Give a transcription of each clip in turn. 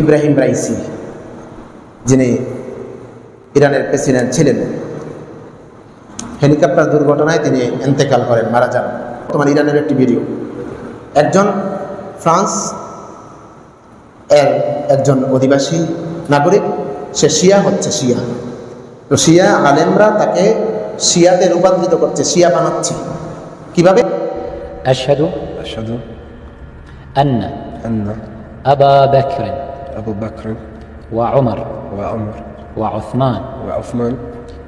Ebrahim Raisi যিনি ইরানের president ছিলেন হেলিকপ্টার দুর্ঘটনায় তিনি এন্তেকাল করেন মারা যান। বর্তমান ইরানের একটি ভিডিও। একজন ফ্রান্স এর একজন অধিবাসী নাগরিক সে শিয়া হচ্ছে শিয়া। তো শিয়া আলেমরা তাকে শিয়াতে রূপান্তরিত করছে শিয়া বানাচ্ছে। কীভাবে? আশাদু আশাদু আন্না আন্না আবা বাকর أبو بكر وعمر وعمر وعثمان وعثمان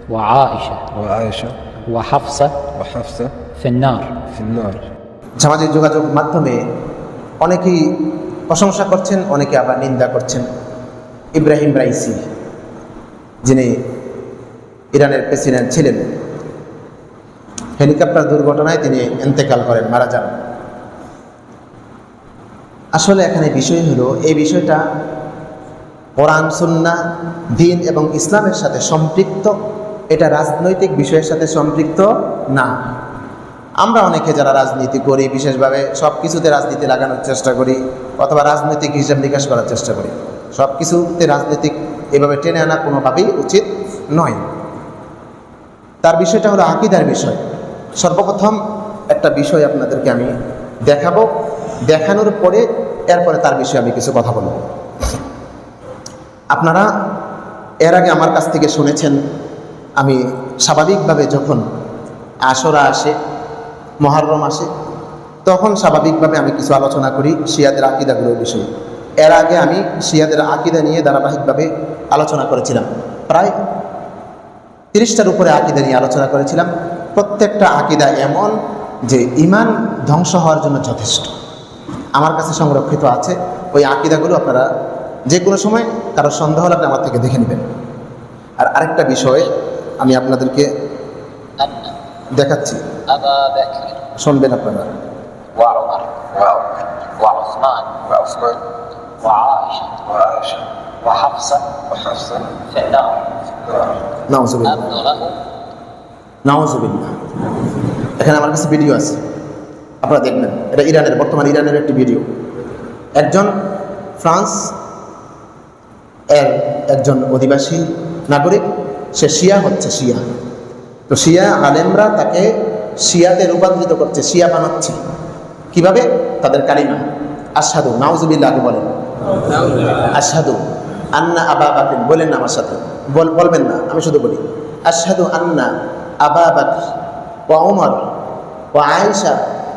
وعائشة وعائشة وحفصة وحفصة في النار في النار সামাজিক যোগাযোগ মাধ্যমে অনেকেই প্রশংসা করছেন অনেকে আবার নিন্দা করছেন ইব্রাহিম রাইসি যিনি ইরানের প্রেসিডেন্ট ছিলেন হেলিকপ্টার দুর্ঘটনায় তিনি এন্তেকাল করেন মারা যান আসলে এখানে বিষয় হলো এই বিষয়টা কোরআন সুন্না দিন এবং ইসলামের সাথে সম্পৃক্ত, এটা রাজনৈতিক বিষয়ের সাথে সম্পৃক্ত না। আমরা অনেকে যারা রাজনীতি করি, বিশেষভাবে সব কিছুতে রাজনীতি লাগানোর চেষ্টা করি, অথবা রাজনৈতিক হিসাব নিকাশ করার চেষ্টা করি। সব কিছুতে রাজনৈতিক এভাবে টেনে আনা কোনোভাবেই উচিত নয়। তার বিষয়টা হলো আকিদার বিষয়। সর্বপ্রথম একটা বিষয় আপনাদেরকে আমি দেখাবো। দেখানোর পরে, এরপরে তার বিষয়ে আমি কিছু কথা বলব। আপনারা এর আগে আমার কাছ থেকে শুনেছেন, আমি স্বাভাবিকভাবে যখন আশরা আসে, মহারম আসে, তখন স্বাভাবিকভাবে আমি কিছু আলোচনা করি শিয়াদের আকিদাগুলোর বিষয়ে। এর আগে আমি শিয়াদের আকিদা নিয়ে ধারাবাহিকভাবে আলোচনা করেছিলাম। প্রায় তিরিশটার উপরে আকিদা নিয়ে আলোচনা করেছিলাম। প্রত্যেকটা আকিদা এমন যে ইমান ধ্বংস হওয়ার জন্য যথেষ্ট। আমার কাছে সংরক্ষিত আছে। ওই আকিদাগুলো আপনারা যে কোনো সময় কারও সন্দেহ লাগলে আমার থেকে দেখে নেবেন। আর আরেকটা বিষয় আমি আপনাদেরকে দেখাচ্ছি। শুনবেন আপনারা। এখানে আমার কাছে ভিডিও আছে। আপনারা দেখবেন। এটা ইরানের, বর্তমান ইরানের একটি ভিডিও একজন ফ্রান্স এর একজন অধিবাসী নাগরিক সে শিয়া হচ্ছে শিয়া। তো শিয়া আলেমরা তাকে শিয়াতে রূপান্তরিত করছে শিয়া বানাচ্ছে। কীভাবে? তাদের কালিমা আসাদু নাউজুবিল্লাহ আগে বলেন। আসাদু আন্না আবা বাকির বলেন না আমার সাথে বল- বলবেন না আমি শুধু বলি। আসাদু আন্না আবা বাকর ও ওমর ও আয়েশা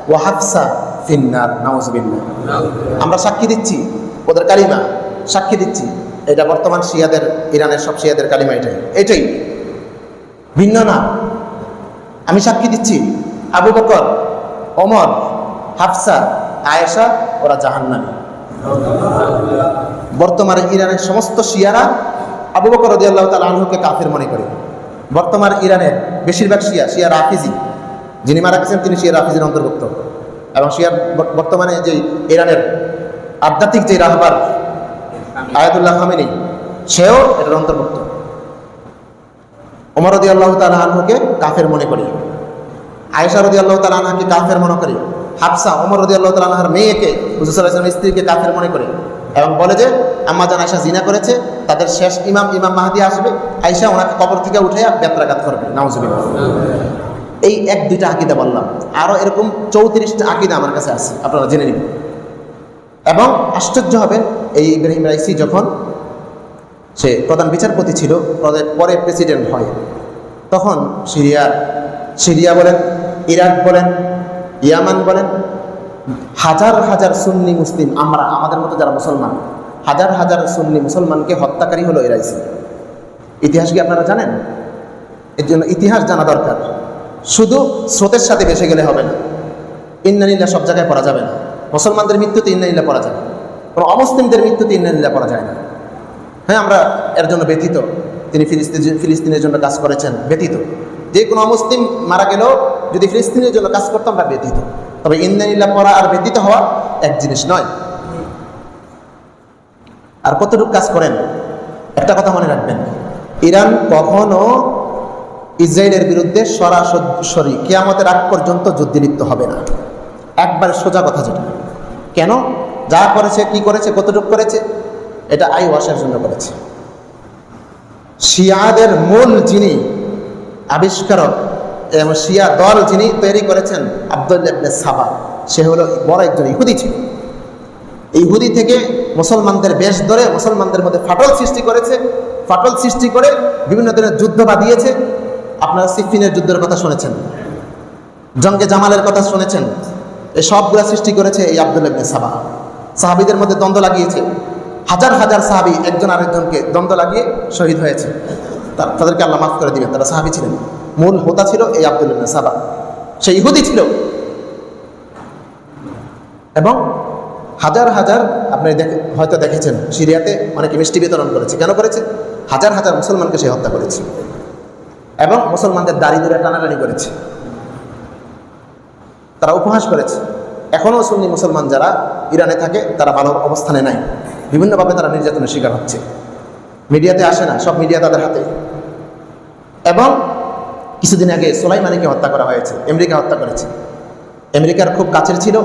ও হাফসা ফিন্নার নাউজুবিল্লাহ। আমরা সাক্ষী দিচ্ছি ওদের কালিমা সাক্ষী দিচ্ছি। এটা বর্তমান শিয়াদের, ইরানের সব শিয়াদের কালিমা এটাই। এটাই। ভিন্ন না। আমি সাক্ষী দিচ্ছি, আবু বকর, ওমর, হাফসা, আয়েশা, ওরা জাহান্নামী। বর্তমানে ইরানের সমস্ত শিয়ারা আবু বকর রদিয়াল্লাহ তাল আনহুকে কাফের মনে করে। বর্তমান ইরানের বেশিরভাগ শিয়া শিয়া রাফিজি, যিনি মারা গেছেন, তিনি শিয়া রাফিজির অন্তর্ভুক্ত। এবং শিয়ার বর্তমানে যে ইরানের আধ্যাত্মিক যে রাহবার আয়াতুল্লাহ খামেনি সেও এটার অন্তর্ভুক্ত ওমর রদি আল্লাহ তালা আনহুকে কাফের মনে করি আয়েশা রদি আল্লাহ তালা আনহাকে কাফের মনে করি হাফসা ওমর রদি আল্লাহ তালা আনহার মেয়েকে, হুজুর স্ত্রীকে কাফের মনে করে এবং বলে যে, আম্মা জান আয়সা জিনা করেছে, তাদের শেষ ইমাম ইমাম মাহাদি আসবে। আয়সা ওনাকে কবর থেকে উঠে বেত্রাঘাত করবে। নাউজুবিল্লাহ। এই এক, দুইটা আকিদা বললাম। আরও এরকম চৌত্রিশটা আকিদা আমার কাছে আছে। আপনারা জেনে নেবেন। এবং আশ্চর্য হবেন এই ইব্রাহিম রাইসি যখন সে প্রধান বিচারপতি ছিল, পরে- পরে প্রেসিডেন্ট হয়, তখন সিরিয়া সিরিয়া বলেন, ইরাক বলেন, ইয়ামান বলেন, হাজার হাজার সুন্নি মুসলিম, আমরা আমাদের মতো যারা মুসলমান, হাজার হাজার সুন্নি মুসলমানকে হত্যাকারী হলো এরাইসি ইতিহাস কি আপনারা জানেন? এর জন্য ইতিহাস জানা দরকার। শুধু স্রোতের সাথে ভেসে গেলে হবে না। ইন্নানিল্লা সব জায়গায় পড়া যাবে না। মুসলমানদের মৃত্যুতে ইন্নানিল্লা পড়া যাবে। কোনো অমুসলিমদের মৃত্যুতে ইন্নানিল্লা পড়া যায় না। হ্যাঁ আমরা এর জন্য ব্যথিত। তিনি ফিলিস্তিন ফিলিস্তিনের জন্য কাজ করেছেন, ব্যথিত। যে কোনো অমুসলিম মারা গেলেও যদি ফিলিস্তিনের জন্য কাজ করতাম আমরা ব্যথিত। তবে ইন্দানিল্লা পড়া আর ব্যতীত হওয়া এক জিনিস নয়। আর কতটুকু কাজ করেন? একটা কথা মনে রাখবেন। ইরান কখনো ইসরায়েলের বিরুদ্ধে সরাসরি কেয়ামতের আগ পর্যন্ত যুদ্ধে লিপ্ত হবে না। একবার সোজা কথা যেটা। কেন? যা করেছে, কি করেছে, কতটুকু করেছে, এটা আই ওয়াশের জন্য করেছে। শিয়াদের মূল যিনি আবিষ্কারক, এবং শিয়া দল যিনি তৈরি করেছেন আব্দুল ইবনে সাবা, সে হলো বড় একজন ইহুদি ছিল। ইহুদি থেকে মুসলমানদের বেশ ধরে মুসলমানদের মধ্যে ফাটল সৃষ্টি করেছে। ফাটল সৃষ্টি করে বিভিন্ন ধরনের যুদ্ধ বাঁধিয়েছে। আপনারা সিফিনের যুদ্ধের কথা শুনেছেন, জঙ্গে জামালের কথা শুনেছেন। এই সবগুলা সৃষ্টি করেছে এই আব্দুল ইবনে সাবা। সাহাবিদের মধ্যে দ্বন্দ্ব লাগিয়েছে। হাজার হাজার সাহাবি একজন আরেকজনকে দ্বন্দ্ব লাগিয়ে শহীদ হয়েছে। তাদেরকে আল্লাহ মাফ করে দিবেন, তারা সাহাবি ছিলেন। মূল হোতা ছিল এই আব্দুল ইবনে সাবা। সে ইহুদি ছিল। এবং হাজার হাজার, আপনি দেখে হয়তো দেখেছেন, সিরিয়াতে অনেকে মিষ্টি বিতরণ করেছে। কেন করেছে? হাজার হাজার মুসলমানকে সে হত্যা করেছে। এবং মুসলমানদের দাড়ি টানাটানি করেছে। তারা উপহাস করেছে। এখনও সুন্নি মুসলমান যারা ইরানে থাকে, তারা ভালো অবস্থানে নাই। বিভিন্নভাবে তারা নির্যাতনের শিকার হচ্ছে। মিডিয়াতে আসে না, সব মিডিয়া তাদের হাতে। এবং কিছুদিন আগে সোলাইমানিকে হত্যা করা হয়েছে, আমেরিকা হত্যা করেছে। আমেরিকার খুব কাছের ছিল,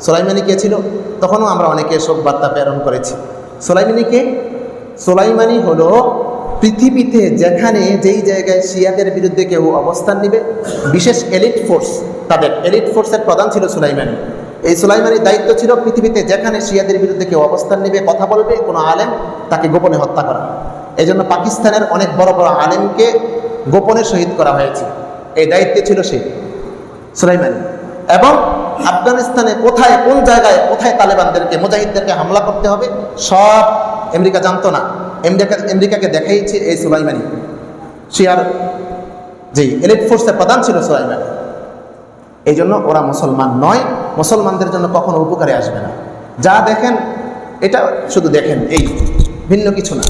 সোলাইমানি কে ছিল? তখনও আমরা অনেকে শোক বার্তা প্রেরণ করেছি। সোলাইমানিকে, সোলাইমানি হলো পৃথিবীতে যেখানে যেই জায়গায় শিয়াদের বিরুদ্ধে কেউ অবস্থান নেবে, বিশেষ এলিট ফোর্স তাদের এলিট ফোর্সের প্রধান ছিল সুলাইমানি। এই সুলাইমানির দায়িত্ব ছিল পৃথিবীতে যেখানে শিয়াদের বিরুদ্ধে কেউ অবস্থান নেবে, কথা বলবে, কোনো আলেম তাকে গোপনে হত্যা করা। এই জন্য পাকিস্তানের অনেক বড় বড় আলেমকে গোপনে শহীদ করা হয়েছে। এই দায়িত্বে ছিল সে, সুলাইমানি। এবং আফগানিস্তানে কোথায়, কোন জায়গায়, কোথায় তালেবানদেরকে, মুজাহিদদেরকে হামলা করতে হবে, সব আমেরিকা জানতো না। আমেরিকা আমেরিকাকে দেখাইছে এই সুলাইমানি। শিয়ার যে এলিট ফোর্সের প্রধান ছিল সুলাইমানি। এই জন্য ওরা মুসলমান নয়। মুসলমানদের জন্য কখনো উপকারে আসবে না। যা দেখেন, এটা শুধু দেখেন, এই ভিন্ন কিছু না।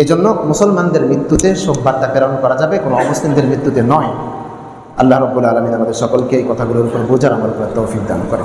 এই জন্য মুসলমানদের মৃত্যুতে শোক বার্তা প্রেরণ করা যাবে, কোনো অমুসলিমদের মৃত্যুতে নয়। আল্লাহ রব্বুল আলমিন আমাদের সকলকে এই কথাগুলোর উপর বোঝার আমার তৌফিক দান করে